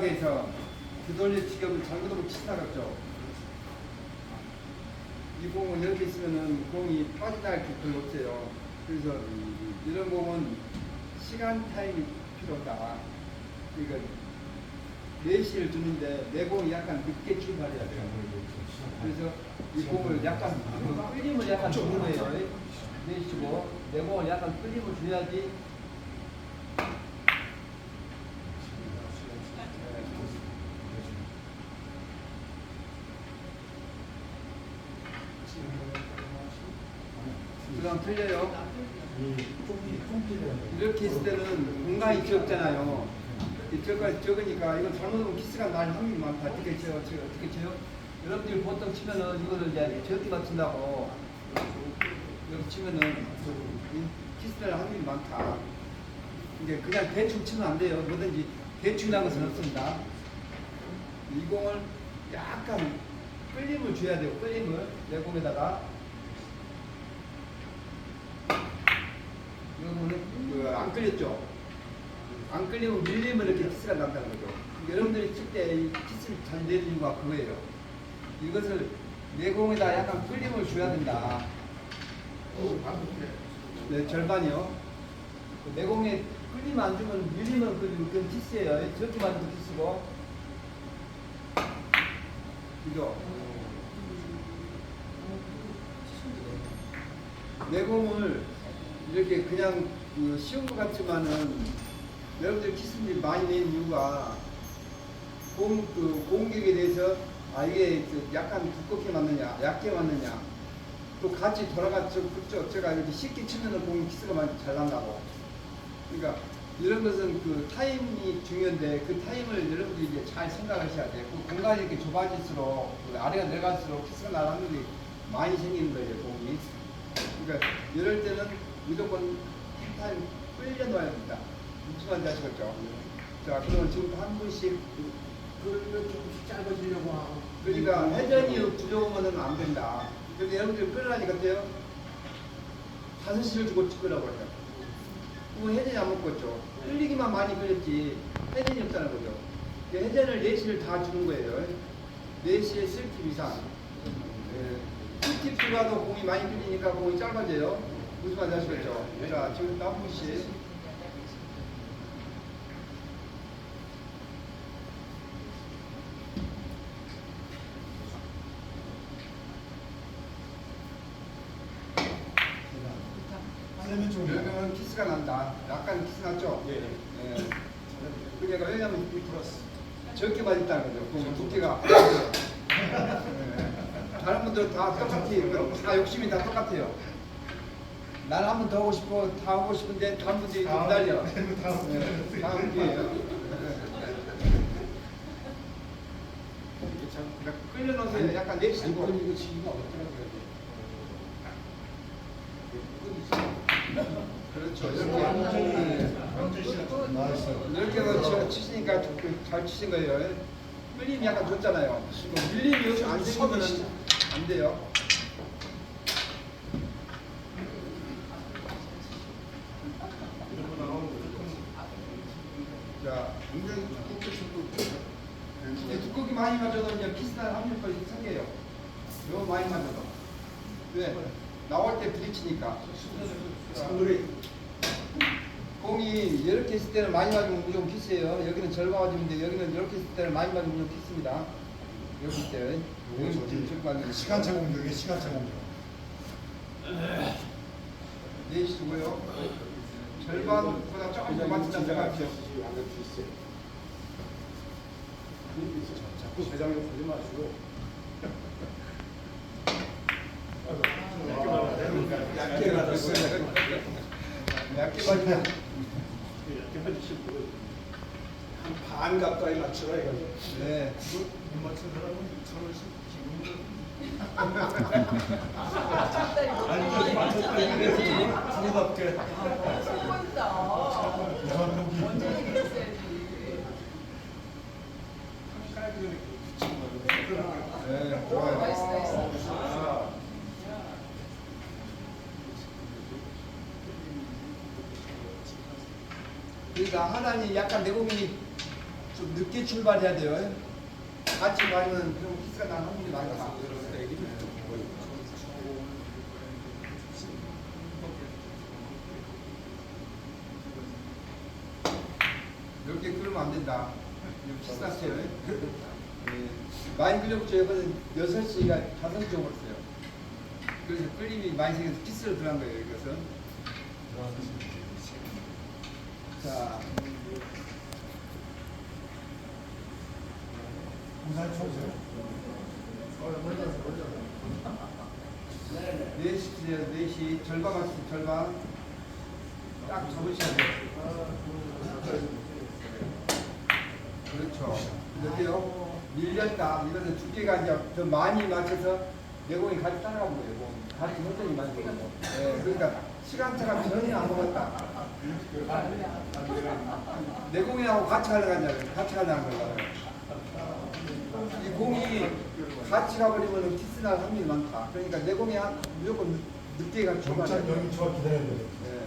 외곽에서 뒤돌려 지금 잘못하면 치사갔죠. 이 공은 이렇게 있으면은 공이 빠져나갈 게 별로 없어요. 그래서 이런 공은 시간 타임이 필요하다. 그러니까 4시를 주는데 내 공이 약간 늦게 출발해야 돼요. 그래서 이 공을 약간 그 끌림을 약간 주는 거예요. 4시고 내 공을 약간 끌림을 줘야지 그럼 틀려요. 이렇게 있을 때는 공간이 적잖아요. 이 적가 적으니까 이건 잘못하면 키스가 날 확률이 많다. 어떻게 쳐요? 어떻게 쳐요? 여러분들이 보통 치면은 이거를 이제 저렇게 맞춘다고 이렇게 치면은 이 키스 날 확률이 많다. 이게 그냥 대충 치면 안 돼요. 뭐든지 대충이라는 것은 없습니다. 이 공을 약간 끌림을 줘야 돼요. 끌림을 내 공에다가 이거 보면 그안 끌렸죠? 안 끌리면 밀리면 이렇게 키스가 난다는 거죠. 여러분들이 칠때이 키스를 잘 내는 이유가 그거예요. 이것을 내공에다 약간 끌림을 줘야 된다. 네, 절반이요. 그 내공에 끌림 안 주면 밀리면 그, 그건 키스예요. 저렇게 맞으면 키스고. 그죠? 내공을 이렇게 그냥 그 쉬운 것 같지만은 여러분들 키스들이 많이 낸 이유가 공, 그 공격에 대해서 아 이게 그 약간 두껍게 맞느냐 얇게 맞느냐 또 같이 돌아가서 그쪽 제가 이렇게 쉽게 치면은 공이 키스가 많이 잘 난다고 그러니까 이런 것은 그 타임이 중요한데 그 타임을 여러분들이 이제 잘 생각하셔야 돼요. 그 공간이 이렇게 좁아질수록 그 아래가 내려갈수록 키스가 날 확률이 많이 생기는 거예요, 공이. 그러니까 이럴 때는 무조건 타임 끌려 놓아야 됩니다. 말인지 아시겠죠? 자, 그러면 지금 한 분씩 그러면 조금씩 짧아지려고 하고. 그러니까 회전이 부족하면 안 된다. 근데 여러분들 끌으라니까 어때요? 다섯 시를 주고 끌라고 그래요. 그거 회전이 안 먹겠죠. 끌리기만 많이 끌렸지 회전이 없다는 거죠. 그 회전을 4시를 다 주는 거예요. 4시에 7팁 이상. 예. 7팁 들어가도 공이 많이 끌리니까 공이 짧아져요. 무슨 말인지 아시겠죠? 자, 지금 한 분씩. 여기는 키스가 난다. 약간 키스 났죠? 예. 예. 그러니까 왜냐면 이 플러스 적게 맞았다는 거죠. 그 두께가 예. 다른 분들 다 똑같아요. 다 욕심이 다 똑같아요. 나는 한번 더 하고 싶어, 다 하고 싶은데 다른 분들이 좀 날려. 다음 예. 다음 기회에요. 이게 참 그러니까 끌려놓으세요. 약간 내쉬고. 이거 지기가 어렵더라고요. 그렇죠. 이렇게. 이렇게 해서 치- 치시니까 좋- 잘 치신 거예요. 끌림이 약간 좋잖아요. 뭐 밀림이 여기 안 생기면 안 돼요. 자, 굉장히 두껍게 근데 두껍게 많이 맞아도 이제 비슷한 확률까지 생겨요. 너무 많이 맞아도. 왜? 나올 때 부딪히니까. 상물이 공이 이렇게 있을 때는 많이 맞으면 무조건 키스예요. 여기는 절반 맞으면 돼. 여기는 이렇게 있을 때는 많이 맞으면 무조건 키스입니다. 여기 있을 때. 지금 절반 맞으면 시간차 공격이 시간차 공격. 내쉬고요. 절반보다 조금 더 맞춘다 생각하세요. 자꾸 회장님 보지 마시고. 얇게 맞았어요. 얇게 맞으 면반 가까이 맞추라 이거. 네. 못 맞춘 사람은 서로 아니 맞췄다 이게 프로답게 무한무기. 네, 좋아요. 그러니까 하나님 약간 내공이 좀 늦게 출발해야 돼요. 같이 가면 좀 키스가 나는 확률이 많다. 이렇게 끓으면 안 된다. 예. 많이 끓여보죠. 이거는 6시가 5시 정도 어요 그래서 끓임이 많이 생겨서 키스로 들어간 거예요. 이것은. 자, 공산 쳐주세요. 4시 주세요. 4시. 절반 하시죠. 절반. 딱 접으셔야 돼요. 그렇죠. 이렇게요. 밀렸다. 밀려서 두께가 이제 더 많이 맞춰서 내공이 같이 따라간 거예요. 뭐. 같이 현장이 맞는 거예요. 네, 그러니까 시간차가 전혀 안 먹었다. 내 공이하고 같이 가려가냐고요. 같이 가려는 거예요. 이 공이 같이 가버리면 키스 날 확률이 많다. 그러니까 내 공이 한- 무조건 늦- 늦게 가 정착 초반에. 여기 저 기다려야 돼요. 네.